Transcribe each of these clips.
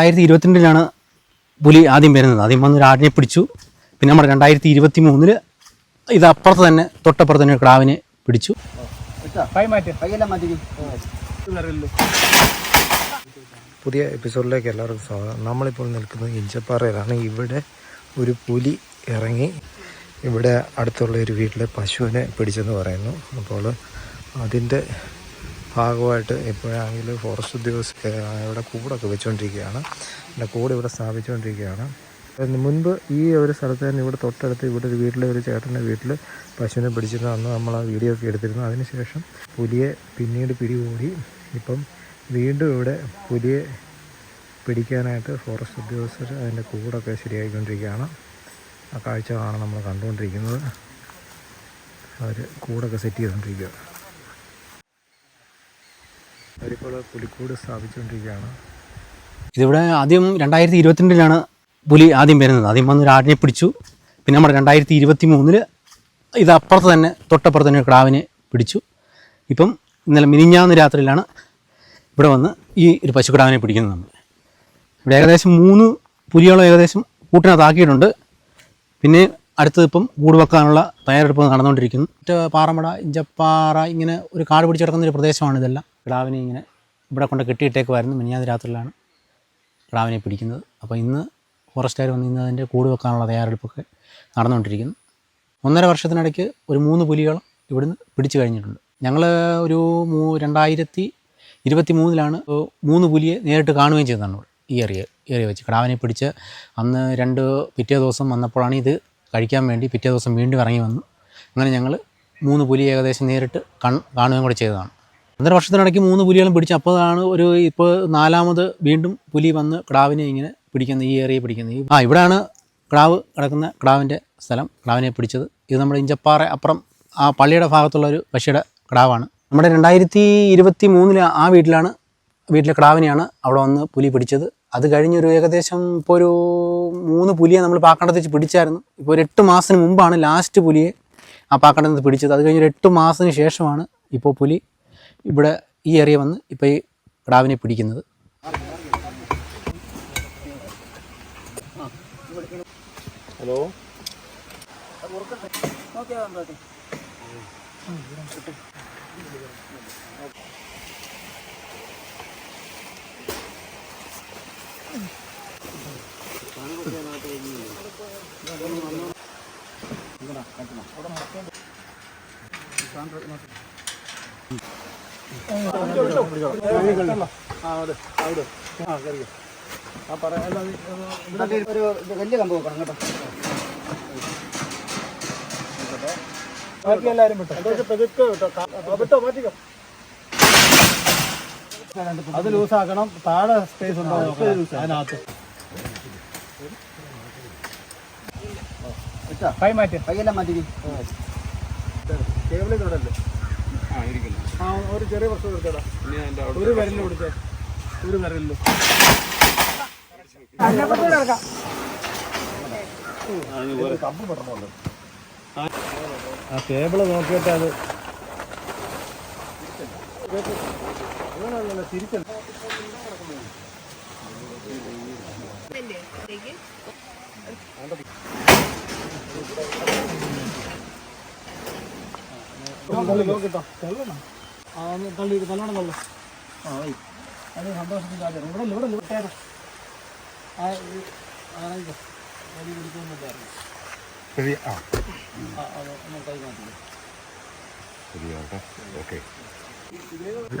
രണ്ടായിരത്തി ഇരുപത്തിരണ്ടിലാണ് പുലി ആദ്യം വരുന്നത്. ആദ്യം വന്നൊരു ആടിനെ പിടിച്ചു. പിന്നെ നമ്മുടെ രണ്ടായിരത്തി ഇരുപത്തി മൂന്നിൽ ഇത് അപ്പുറത്ത് തന്നെ തൊട്ടപ്പുറത്ത് തന്നെ ഒരു ക്രാവിനെ പിടിച്ചു. പുതിയ എപ്പിസോഡിലേക്ക് എല്ലാവർക്കും സ്വാഗതം. നമ്മളിപ്പോൾ നിൽക്കുന്നത് ഇഞ്ചപ്പാറയിലാണ്. ഇവിടെ ഒരു പുലി ഇറങ്ങി ഇവിടെ അടുത്തുള്ള ഒരു വീട്ടിലെ പശുവിനെ പിടിച്ചെന്ന് പറയുന്നു. അപ്പോൾ അതിന്റെ ഭാഗമായിട്ട് ഇപ്പോഴാണെങ്കിൽ ഫോറസ്റ്റ് ഉദ്യോഗസ്ഥ ഇവിടെ കൂടൊക്കെ വെച്ചുകൊണ്ടിരിക്കുകയാണ് എന്റെ കൂട് ഇവിടെ സ്ഥാപിച്ചുകൊണ്ടിരിക്കുകയാണ് മുൻപ് ഈ ഒരു സ്ഥലത്ത് തന്നെ ഇവിടെ തൊട്ടടുത്ത് ഇവിടെ ഒരു വീട്ടിലെ ഒരു ചേട്ടന്റെ വീട്ടിൽ പശുവിനെ പിടിച്ചിരുന്നു. അന്ന് നമ്മൾ ആ വീഡിയോ ഒക്കെ എടുത്തിരുന്നു. അതിനുശേഷം പുലിയെ പിന്നീട് പിടികൂടി. ഇപ്പം വീണ്ടും ഇവിടെ പുലിയെ പിടിക്കാനായിട്ട് ഫോറസ്റ്റ് ഉദ്യോഗസ്ഥർ അതിന്റെ കൂടൊക്കെ ശരിയായിക്കൊണ്ടിരിക്കുകയാണ്. ആ കാഴ്ചകളാണ് നമ്മൾ കണ്ടുകൊണ്ടിരിക്കുന്നത്. അവർ കൂടൊക്കെ സെറ്റ് ചെയ്തുകൊണ്ടിരിക്കുക അവരിപ്പോൾ പുലിക്കൂട് സ്ഥാപിച്ചുകൊണ്ടിരിക്കുകയാണ്. ഇതിവിടെ ആദ്യം രണ്ടായിരത്തി ഇരുപത്തിരണ്ടിലാണ് പുലി ആദ്യം വരുന്നത്. ആദ്യം വന്ന് വന്നൊരു ആടിനെ പിടിച്ചു. പിന്നെ നമ്മുടെ രണ്ടായിരത്തി ഇരുപത്തി മൂന്നിൽ ഇത് തന്നെ തൊട്ടപ്പുറത്ത് തന്നെ ഒരു ക്രാവിനെ പിടിച്ചു. ഇപ്പം ഇന്നലെ മിനിഞ്ഞാന്ന് രാത്രിയിലാണ് ഇവിടെ വന്ന് ഈ ഒരു പശുക്കിടാവിനെ പിടിക്കുന്നത് നമ്മൾ. ഇവിടെ ഏകദേശം മൂന്ന് പുലിയോളം ഏകദേശം കൂട്ടിനകത്താക്കിയിട്ടുണ്ട് പിന്നെ അടുത്തത് ഇപ്പം കൂട് വെക്കാനുള്ള തയ്യാറെടുപ്പ് നടന്നുകൊണ്ടിരിക്കുന്നു. മറ്റേ പാറമട ഇഞ്ചപ്പാറ ഇങ്ങനെ ഒരു കാട് പിടിച്ചു കിടക്കുന്ന ഒരു പ്രദേശമാണ് ഇതെല്ലാം. കിടാവിനെ ഇങ്ങനെ ഇവിടെ കൊണ്ട് കെട്ടിയിട്ടേക്കുമായിരുന്നു. മിനിഞ്ഞാന്ന് രാത്രിയിലാണ് കിടാവിനെ പിടിക്കുന്നത്. അപ്പോൾ ഇന്ന് ഫോറസ്റ്റുകാർ വന്ന് ഇന്ന് അതിന്റെ കൂട് വെക്കാനുള്ള തയ്യാറെടുപ്പൊക്കെ നടന്നുകൊണ്ടിരിക്കുന്നു. ഒന്നര വർഷത്തിനിടയ്ക്ക് ഒരു മൂന്ന് പുലികളും ഇവിടുന്ന് പിടിച്ചു കഴിഞ്ഞിട്ടുണ്ട്. ഞങ്ങൾ ഒരു മൂ രണ്ടായിരത്തി ഇരുപത്തി മൂന്നിലാണ് മൂന്ന് പുലിയെ നേരിട്ട് കാണുകയും ചെയ്തതാണ് ഈ ഏറിയ ഏറിയ വെച്ച്. കിടാവിനെ പിടിച്ച് അന്ന് രണ്ട് പിറ്റേ ദിവസം വന്നപ്പോഴാണ് ഇത് കഴിക്കാൻ വേണ്ടി പിറ്റേ ദിവസം വീണ്ടും ഇറങ്ങി വന്നു. അങ്ങനെ ഞങ്ങൾ മൂന്ന് പുലി ഏകദേശം നേരിട്ട് കൺ കാണുകയും കൂടെ ചെയ്തതാണ്. ഒന്നര വർഷത്തിനിടയ്ക്ക് മൂന്ന് പുലികളും പിടിച്ച് അപ്പോഴാണ് ഒരു ഇപ്പോൾ നാലാമത് വീണ്ടും പുലി വന്ന് കിടാവിനെ ഇങ്ങനെ പിടിക്കുന്നത് ഈ ഏറിയ പിടിക്കുന്നത് ആ ഇവിടെയാണ് കിടാവ് കിടക്കുന്ന കിടാവിന്റെ സ്ഥലം. കിടാവിനെ പിടിച്ചത്. ഇത് നമ്മുടെ ഇഞ്ചപ്പാറ അപ്പുറം ആ പള്ളിയുടെ ഭാഗത്തുള്ള ഒരു പശിയുടെ കിടാവാണ്. നമ്മുടെ രണ്ടായിരത്തി ഇരുപത്തി മൂന്നിൽ ആ വീട്ടിലാണ് വീട്ടിലെ കിടാവിനെയാണ് അവിടെ വന്ന് പുലി പിടിച്ചത്. അത് കഴിഞ്ഞൊരു ഏകദേശം ഇപ്പോൾ ഒരു മൂന്ന് പുലിയെ നമ്മൾ പാക്കണ്ടത്തിൽ പിടിച്ചായിരുന്നു. ഇപ്പോൾ ഒരു എട്ട് മാസത്തിന് മുമ്പാണ് ലാസ്റ്റ് പുലിയെ ആ പാക്കണ്ടത്തിൽ പിടിച്ചത്. അത് കഴിഞ്ഞൊരു എട്ട് മാസത്തിന് ശേഷമാണ് ഇപ്പോൾ പുലി ഇവിടെ ഈ ഏറിയ വന്ന് ഇപ്പോൾ ഈ കിടാവിനെ പിടിക്കുന്നത്. ഒരു വലിയ കമ്പ് അത് ലൂസാക്കണം താഴെ സ്പേസ്. അതിനകത്ത് കൈ മാറ്റി കൈയെല്ലാം മാറ്റി കേബിളിൽ ഇടല്ലേ ആ ഒരു ചെറിയ പ്രശ്നം എടുത്തേടാ. ഒരു വിരലിൽ കൊടുത്തേ ഒരു വിരലിൽ ആ കേബിൾ നോക്കിയിട്ട് അത് തിരിച്ചല്ല. ആ കാര്യം ഇവിടെ ആ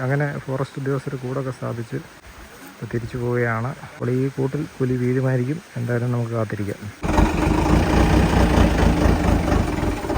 അങ്ങനെ ഫോറസ്റ്റ് ഉദ്യോഗസ്ഥർ കൂടൊക്കെ സ്ഥാപിച്ച് തിരിച്ചു പോവുകയാണ്. അപ്പോൾ ഈ കൂട്ടിൽ പുലി വീഴുമായിരിക്കും. എന്തായാലും നമുക്ക് കാത്തിരിക്കാം.